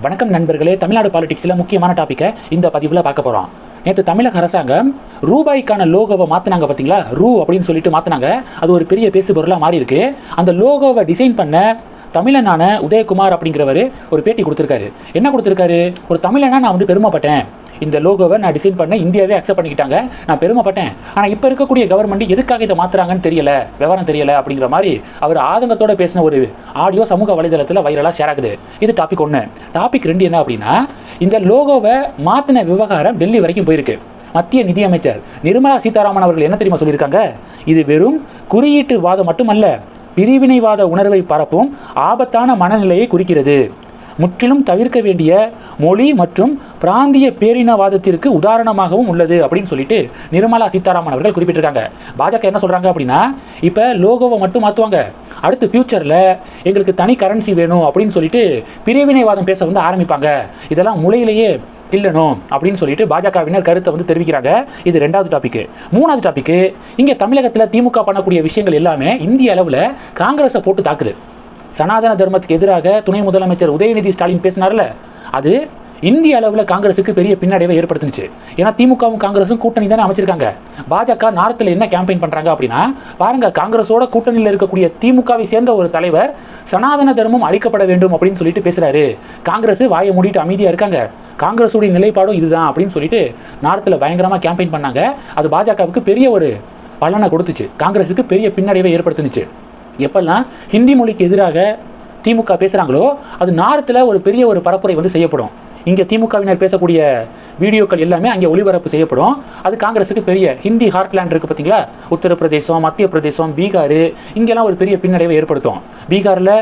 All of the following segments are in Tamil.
வணக்கம் நண்பர்களே தமிழ்நாடு பாலிடிக்ஸில் முக்கியமான டாப்பிக்கை இந்த பதிவில் பார்க்க போகிறோம் நேற்று தமிழக அரசாங்கம் ரூபாய்க்கான லோகோவை மாற்றினாங்க பார்த்தீங்களா ரூ அப்படின்னு சொல்லிட்டு மாற்றினாங்க அது ஒரு பெரிய பேசு பொருளாக மாறி இருக்கு அந்த லோகோவை டிசைன் பண்ண தமிழனான உதயகுமார் அப்படிங்கிறவர் ஒரு பேட்டி கொடுத்துருக்காரு. என்ன கொடுத்துருக்காரு? ஒரு தமிழனா நான் வந்து பெருமைப்பட்டேன். இந்த லோகோவை நான் டிசைன் பண்ண இந்தியாவே அக்செப்ட் பண்ணிக்கிட்டாங்க. நான் பெருமைப்பட்டேன். ஆனால் இப்போ இருக்கக்கூடிய கவர்மெண்ட் எதுக்காக இதை மாற்றுறாங்கன்னு தெரியல விவரம் தெரியல அப்படிங்கிற மாதிரி அவர் ஆதங்கத்தோட பேசின ஒரு ஆடியோ சமூக வலைதளத்தில் வைரலாக ஷேர் ஆகுது. இது டாபிக் ஒன்று டாபிக் ரெண்டு என்ன அப்படின்னா இந்த லோகோவை மாற்றின விவகாரம் டெல்லி வரைக்கும் போயிருக்கு. மத்திய நிதியமைச்சர் நிர்மலா சீதாராமன் அவர்கள் என்ன தெரியுமா சொல்லியிருக்காங்க? இது வெறும் குறியீட்டு வாதம் மட்டுமல்ல பிரிவினைவாத உணர்வை பரப்பும் ஆபத்தான மனநிலையை குறிக்கிறது. முற்றிலும் தவிர்க்க வேண்டிய மொழி மற்றும் பிராந்திய பேரினவாதத்திற்கு உதாரணமாகவும் உள்ளது அப்படின்னு சொல்லிட்டு நிர்மலா சீதாராமன் அவர்கள் குறிப்பிட்டிருக்காங்க. பாஜக என்ன சொல்றாங்க அப்படின்னா இப்போ லோகோவை மட்டும் மாற்றுவாங்க அடுத்து ஃபியூச்சரில் எங்களுக்கு தனி கரன்சி வேணும் அப்படின்னு சொல்லிட்டு பிரிவினைவாதம் பேச வந்து ஆரம்பிப்பாங்க. இதெல்லாம் முளையிலேயே இல்லணும் அப்படின்னு சொல்லிட்டு பாஜகவினர் கருத்தை வந்து தெரிவிக்கிறாங்க. இது ரெண்டாவது டாபிக் மூணாவது டாபிக் இங்கே தமிழகத்தில் திமுக பண்ணக்கூடிய விஷயங்கள் எல்லாமே இந்திய அளவில் காங்கிரஸை போட்டு தாக்குது. சனாதன தர்மத்துக்கு எதிராக துணை முதலமைச்சர் உதயநிதி ஸ்டாலின் பேசினார்ல அது இந்திய அளவில் காங்கிரஸுக்கு பெரிய பின்னடைவை ஏற்படுத்துனுச்சு. ஏன்னா திமுகவும் காங்கிரஸும் கூட்டணி தானே அமைச்சிருக்காங்க. பாஜக நார்த்தில் என்ன கேம்பெயின் பண்ணுறாங்க அப்படின்னா பாருங்க காங்கிரஸோட கூட்டணியில் இருக்கக்கூடிய திமுகவை சேர்ந்த ஒரு தலைவர் சனாதன தர்மம் அழிக்கப்பட வேண்டும் அப்படின்னு சொல்லிட்டு பேசுறாரு. காங்கிரஸ் வாயை மூடிட்டு அமைதியாக இருக்காங்க. காங்கிரஸுடைய நிலைப்பாடும் இதுதான் அப்படின்னு சொல்லிட்டு நார்த்தில் பயங்கரமாக கேம்பெயின் பண்ணாங்க. அது பாஜகவுக்கு பெரிய ஒரு பலனை கொடுத்துச்சு. காங்கிரஸுக்கு பெரிய பின்னடைவை ஏற்படுத்துனுச்சு. எப்பெல்லாம் ஹிந்தி மொழிக்கு எதிராக திமுக பேசுகிறாங்களோ அது நார்த்தில் ஒரு பெரிய ஒரு பரப்புரை வந்து செய்யப்படும். இங்கே திமுகவினர் பேசக்கூடிய வீடியோக்கள் எல்லாமே அங்கே ஒளிபரப்பு செய்யப்படும். அது காங்கிரஸுக்கு பெரிய ஹிந்தி ஹார்ட்லேண்ட் இருக்குது பார்த்தீங்களா? உத்தரப்பிரதேசம் மத்திய பிரதேசம் பீகார் இங்கெல்லாம் ஒரு பெரிய பின்னடைவை ஏற்படுத்தும். பீகாரில்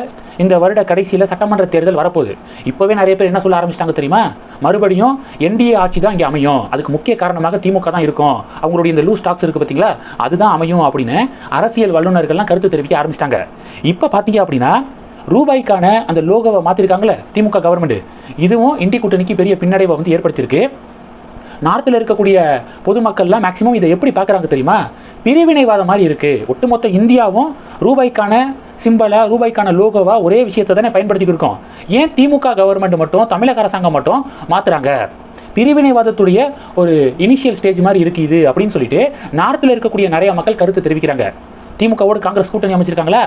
இந்த வருட கடைசியில் சட்டமன்ற தேர்தல் வரப்போகுது. இப்போவே நிறைய பேர் என்ன சொல்ல ஆரம்பிச்சிட்டாங்க தெரியுமா? மறுபடியும் என்டிஏ ஆட்சி தான் இங்கே அமையும். அதுக்கு முக்கிய காரணமாக திமுக தான் இருக்கும். அவங்களுடைய இந்த லூ ஸ்டாக்ஸ் இருக்குது பார்த்தீங்களா? அதுதான் அமையும் அப்படின்னு அரசியல் வல்லுநர்கள்லாம் கருத்து தெரிவிக்க ஆரம்பிச்சிட்டாங்க. இப்போ பார்த்தீங்க அப்படின்னா ரூபாய்க்கான அந்த லோகோவை மாற்றிருக்காங்களே திமுக கவர்மெண்ட் இதுவும் இண்டி கூட்டணிக்கு பெரிய பின்னடைவை வந்து ஏற்படுத்தியிருக்கு. நார்த்தில் இருக்கக்கூடிய பொதுமக்கள்லாம் மேக்ஸிமம் இதை எப்படி பார்க்குறாங்க தெரியுமா? பிரிவினைவாதம் மாதிரி இருக்குது ஒட்டுமொத்த இந்தியாவும் ரூபாய்க்கான சிம்பலா ரூபாய்க்கான லோகோவா ஒரே விஷயத்தை தானே பயன்படுத்திட்டு இருக்கோம். ஏன் திமுக கவர்மெண்ட் மட்டும் தமிழக அரசாங்கம் மட்டும் மாற்றுறாங்க பிரிவினைவாதத்துடைய ஒரு இனிஷியல் ஸ்டேஜ் மாதிரி இருக்குது இது அப்படின்னு சொல்லிட்டு நார்த்தில் இருக்கக்கூடிய நிறைய மக்கள் கருத்து தெரிவிக்கிறாங்க. திமுகவோடு காங்கிரஸ் கூட்டணி அமைச்சிருக்காங்களா?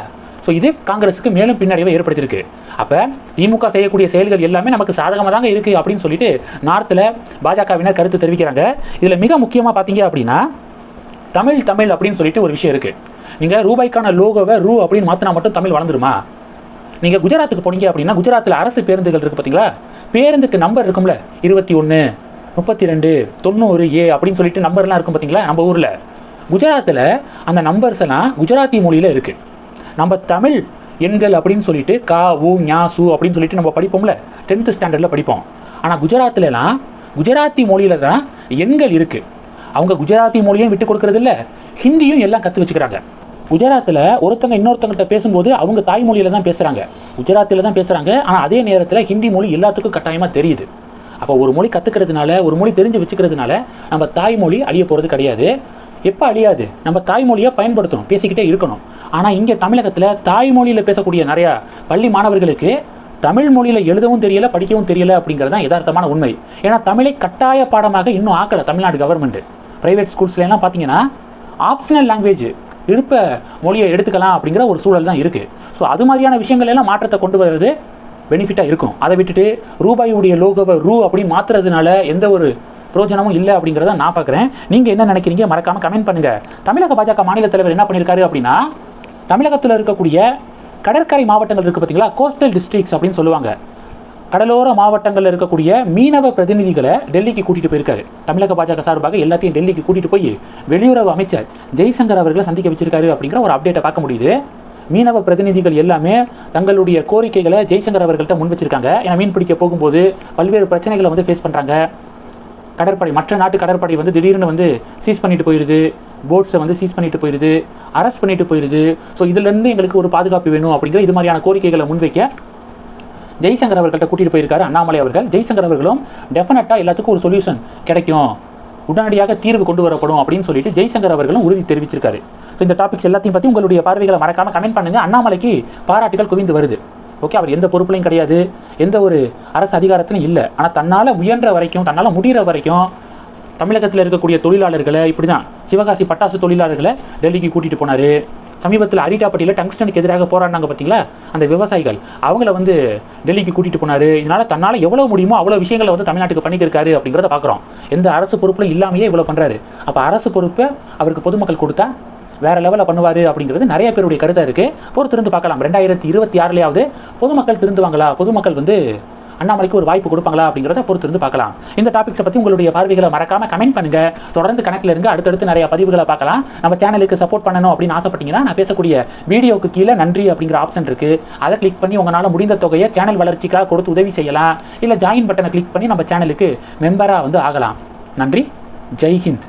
ஸோ இது காங்கிரஸுக்கு மேலும் பின்னடைவை ஏற்படுத்தியிருக்கு. அப்போ திமுக செய்யக்கூடிய செயல்கள் எல்லாமே நமக்கு சாதகமாக தாங்க இருக்குது அப்படின்னு சொல்லிட்டு நார்த்தில் பாஜகவினர் கருத்து தெரிவிக்கிறாங்க. இதில் மிக முக்கியமாக பார்த்தீங்க அப்படின்னா தமிழ் தமிழ் அப்படின்னு சொல்லிட்டு ஒரு விஷயம் இருக்குது நீங்கள் ரூபாய்க்கான லோகோவை ரூ அப்படின்னு மாற்றினா மட்டும் தமிழ் வளர்ந்துருமா? நீங்கள் குஜராத்துக்கு போனீங்க அப்படின்னா குஜராத்தில் அரசு பேருந்துகள் இருக்குது பார்த்தீங்களா பேருந்துக்கு நம்பர் இருக்கும்ல இருபத்தி ஒன்று முப்பத்தி ரெண்டு தொண்ணூறு ஏ அப்படின்னு சொல்லிட்டு நம்பர்லாம் இருக்கும் பார்த்தீங்களா நம்ம ஊரில். குஜராத்தில் அந்த நம்பர்ஸ் எல்லாம் குஜராத்தி மொழியில் இருக்குது நம்ம தமிழ் எண்கள் அப்படின்னு சொல்லிட்டு கா உ ஞா சு அப்படின்னு சொல்லிட்டு நம்ம படிப்போம்ல. டென்த்து ஸ்டாண்டர்டில் படிப்போம். ஆனால் குஜராத்லலாம் குஜராத்தி மொழியில் தான் எண்கள் இருக்குது அவங்க குஜராத்தி மொழியும் விட்டு கொடுக்கறதில்ல. ஹிந்தியும் எல்லாம் கற்று வச்சுக்கிறாங்க. குஜராத்தில் ஒருத்தங்க இன்னொருத்தங்கிட்ட பேசும்போது அவங்க தாய்மொழியில் தான் பேசுகிறாங்க குஜராத்தில் தான் பேசுகிறாங்க ஆனால் அதே நேரத்தில் ஹிந்தி மொழி எல்லாத்துக்கும் கட்டாயமாக தெரியுது. அப்போ ஒரு மொழி கற்றுக்கிறதுனால ஒரு மொழி தெரிஞ்சு வச்சுக்கிறதுனால நம்ம தாய்மொழி அழிய போகிறது கிடையாது. எப்போ அழியாது? நம்ம தாய்மொழியை பயன்படுத்தணும் பேசிக்கிட்டே இருக்கணும். ஆனால் இங்கே தமிழகத்தில் தாய்மொழியில் பேசக்கூடிய நிறையா பள்ளி மாணவர்களுக்கு தமிழ் மொழியில் எழுதவும் தெரியல படிக்கவும் தெரியல அப்படிங்கிறது தான் யதார்த்தமான உண்மை. ஏன்னா தமிழை கட்டாய பாடமாக இன்னும் ஆக்கலை தமிழ்நாடு கவர்மெண்ட் ப்ரைவேட் ஸ்கூல்ஸ்லாம் பார்த்தீங்கன்னா ஆப்ஷனல் லாங்குவேஜ் விருப்ப மொழியை எடுத்துக்கலாம் அப்படிங்கிற ஒரு சூழல் தான் இருக்குது ஸோ அது மாதிரியான விஷயங்கள் எல்லாம் மாற்றத்தை கொண்டு வர்றது பெனிஃபிட்டாக இருக்கும். அதை விட்டுட்டு ரூபாயுடைய லோகோவை ரூ அப்படி மாற்றுறதுனால எந்த ஒரு பிரயோஜனமும் இல்லை அப்படிங்கிறத நான் பார்க்குறேன் நீங்கள் என்ன நினைக்கிறீங்க? மறக்காமல் கமெண்ட் பண்ணுங்கள் தமிழக பாஜக மாநில தலைவர் என்ன பண்ணியிருக்காரு அப்படின்னா தமிழகத்தில் இருக்கக்கூடிய கடற்கரை மாவட்டங்கள் இருக்குது பார்த்தீங்களா கோஸ்டல் டிஸ்ட்ரிக்ஸ் அப்படின்னு சொல்லுவாங்க. கடலோர மாவட்டங்களில் இருக்கக்கூடிய மீனவ பிரதிநிதிகளை டெல்லிக்கு கூட்டிகிட்டு போயிருக்காரு. தமிழக பாஜக சார்பாக எல்லாத்தையும் டெல்லிக்கு கூட்டிகிட்டு போய் வெளியுறவு அமைச்சர் ஜெய்சங்கர் அவர்களை சந்திக்க வச்சிருக்காரு அப்படிங்கிற ஒரு அப்டேட்டை பார்க்க முடியுது. மீனவ பிரதிநிதிகள் எல்லாமே தங்களுடைய கோரிக்கைகளை ஜெய்சங்கர் அவர்கள்ட்ட முன் வச்சிருக்காங்க. ஏன்னா மீன் பிடிக்க போகும்போது பல்வேறு பிரச்சனைகளை வந்து ஃபேஸ் பண்ணுறாங்க கடற்படை மற்ற நாட்டு கடற்படை வந்து திடீர்னு வந்து சீஸ் பண்ணிட்டு போயிடுது போட்ஸை வந்து சீஸ் பண்ணிட்டு போயிடுது அரெஸ்ட் பண்ணிட்டு போயிடுது ஸோ இதுலேருந்து எங்களுக்கு ஒரு பாதுகாப்பு வேணும் அப்படிங்கிற இது மாதிரியான கோரிக்கைகளை முன்வைக்க ஜெய்சங்கர் அவர்கள்ட்ட கூட்டிகிட்டு போயிருக்காரு அண்ணாமலை அவர்கள். ஜெய்சங்கர் அவர்களும் டெஃபினட்டாக எல்லாத்துக்கும் ஒரு சொல்யூஷன் கிடைக்கும். உடனடியாக தீர்வு கொண்டு வரப்படும் அப்படின்னு சொல்லிட்டு ஜெய்சங்கர் அவர்களும் உறுதி தெரிவிச்சிருக்காரு. ஸோ இந்த டாபிக்ஸ் எல்லாத்தையும் பற்றி உங்களுடைய பார்வைகளை மறக்காமல் கமெண்ட் பண்ணுங்கள் அண்ணாமலைக்கு பாராட்டுகள் குவிந்து வருது. ஓகே அவர் எந்த பொறுப்புலையும் கிடையாது. எந்த ஒரு அரசு அதிகாரத்திலும் இல்லை. ஆனால் தன்னால் முயன்ற வரைக்கும் தன்னால் முடிகிற வரைக்கும் தமிழகத்தில் இருக்கக்கூடிய தொழிலாளர்களை இப்படி தான் சிவகாசி பட்டாசு தொழிலாளர்களை டெல்லிக்கு கூட்டிகிட்டு போனார். சமீபத்தில் அரிட்டாப்பட்டியில் டங்ஸ்டனுக்கு எதிராக போராடினாங்க பார்த்தீங்களா அந்த விவசாயிகள் அவங்கள வந்து டெல்லிக்கு கூட்டிகிட்டு போனார். இதனால் தன்னால் எவ்வளோ முடியுமோ அவ்வளோ விஷயங்களை வந்து தமிழ்நாட்டுக்கு பண்ணிக்கிருக்காரு அப்படிங்கிறத பார்க்குறோம் எந்த அரசு பொறுப்பும் இல்லாமையே இவ்வளோ பண்ணுறாரு அப்போ அரசு பொறுப்பை அவருக்கு பொதுமக்கள் கொடுத்தா வேற லெவலில் பண்ணுவார் அப்படிங்கிறது நிறைய பேருடைய கருத்தாக இருக்குது பொறுத்திருந்து பார்க்கலாம். ரெண்டாயிரத்தி இருபத்தி ஆறுலையாவது பொதுமக்கள் திருந்துவாங்களா? பொதுமக்கள் வந்து அண்ணாமலைக்கு ஒரு வாய்ப்பு கொடுப்பாங்களா அப்படிங்கிறத பொறுத்திருந்து பார்க்கலாம். இந்த டாபிக்ஸை பற்றி உங்களுடைய பார்வைகளை மறக்காம கமெண்ட் பண்ணுங்க. தொடர்ந்து கணக்கில் இருந்து அடுத்தடுத்து நிறைய பதிவுகளை பார்க்கலாம். நம்ம சேனலுக்கு சப்போர்ட் பண்ணணும் அப்படின்னு ஆசைப்பட்டீங்கன்னா நான் பேசக்கூடிய வீடியோக்கு கீழே நன்றி அப்படிங்கிற ஆப்ஷன் இருக்கு. அதை கிளிக் பண்ணி உங்களால் முடிந்த தொகையை சேனல் வளர்ச்சிக்காக கொடுத்து உதவி செய்யலாம். இல்லை ஜாயின் பட்டனை கிளிக் பண்ணி நம்ம சேனலுக்கு மெம்பராக வந்து ஆகலாம். நன்றி. ஜெய்ஹிந்த்